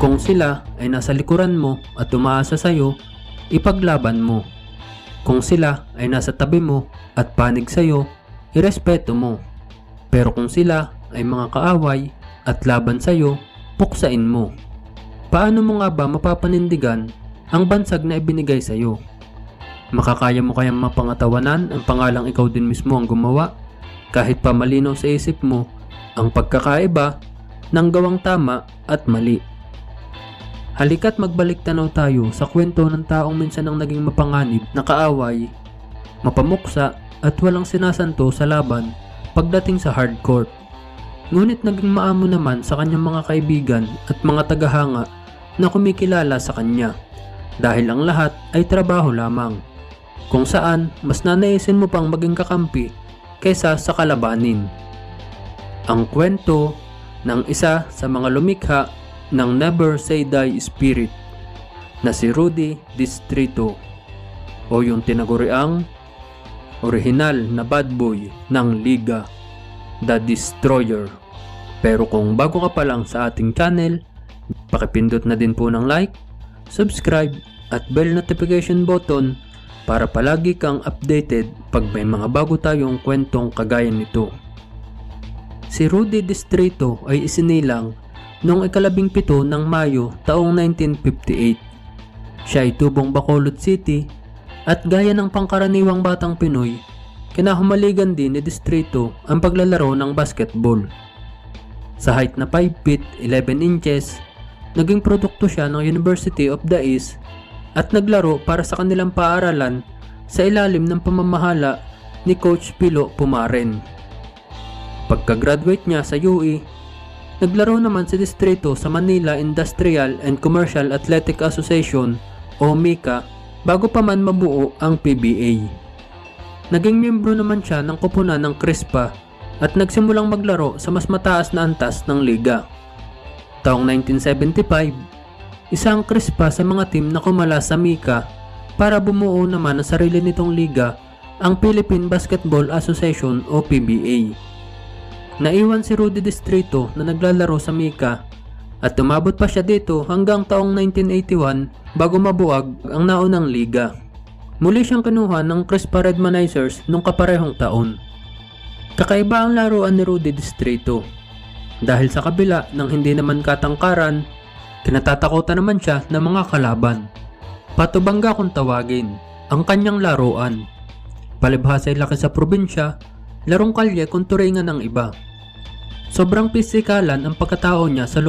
Kung sila ay nasa likuran mo at umaasa sa'yo, ipaglaban mo. Kung sila ay nasa tabi mo at panig sa'yo, irespeto mo. Pero kung sila ay mga kaaway at laban sa'yo, puksain mo. Paano mo nga ba mapapanindigan ang bansag na ibinigay sa'yo? Makakaya mo kayang mapangatawanan ang pangalang ikaw din mismo ang gumawa kahit pa malinaw sa isip mo ang pagkakaiba ng gawang tama at mali. Halika't magbalik tanaw tayo sa kwento ng taong minsan ang naging mapanganib na kaaway, mapamuksa at walang sinasanto sa laban pagdating sa hardcore. Ngunit naging maamo naman sa kanyang mga kaibigan at mga tagahanga na kumikilala sa kanya dahil ang lahat ay trabaho lamang kung saan mas nanaisin mo pang maging kakampi kaysa sa kalabanin. Ang kwento ng isa sa mga lumikha ng Never Say Die Spirit na si Rudy Distrito o yung tinaguriang orihinal na bad boy ng Liga, The Destroyer. Pero kung bago ka pa lang sa ating channel, pakipindot na din po ng like, subscribe at bell notification button para palagi kang updated pag may mga bago tayong kwentong kagaya nito. Si Rudy Distrito ay isinilang noong ikalabing pito ng Mayo taong 1958. Siya ay tubong Bacolod City at gaya ng pangkaraniwang batang Pinoy, kinahumaligan din ni Distrito ang paglalaro ng basketball. Sa height na 5 feet 11 inches, naging produkto siya ng University of the East at naglaro para sa kanilang paaralan sa ilalim ng pamamahala ni Coach Pilo Pumaren. Pagka-graduate niya sa UE, naglaro naman si Distrito sa Manila Industrial and Commercial Athletic Association o MICA bago pa man mabuo ang PBA. Naging miyembro naman siya ng kupunan ng CRISPA at nagsimulang maglaro sa mas mataas na antas ng liga. Taong 1975, isang CRISPA sa mga team na kumala sa MICA para bumuo naman ang sarili nitong liga ang Philippine Basketball Association o PBA. Naiwan si Rudy Distrito na naglalaro sa Mika at umabot pa siya dito hanggang taong 1981 bago mabuwag ang naunang liga. Muli siyang kinuha ng Crispa Redmanizers nung kaparehong taon. Kakaiba ang laruan ni Rudy Distrito. Dahil sa kabila ng hindi naman katangkaran, kinatatakutan naman siya ng mga kalaban. Patubangga kung tawagin, ang kanyang laruan. Palibhasa ay laki sa probinsya, larong kalye kung turingan ng iba. Sobrang pisikalan ang pagkatao niya sa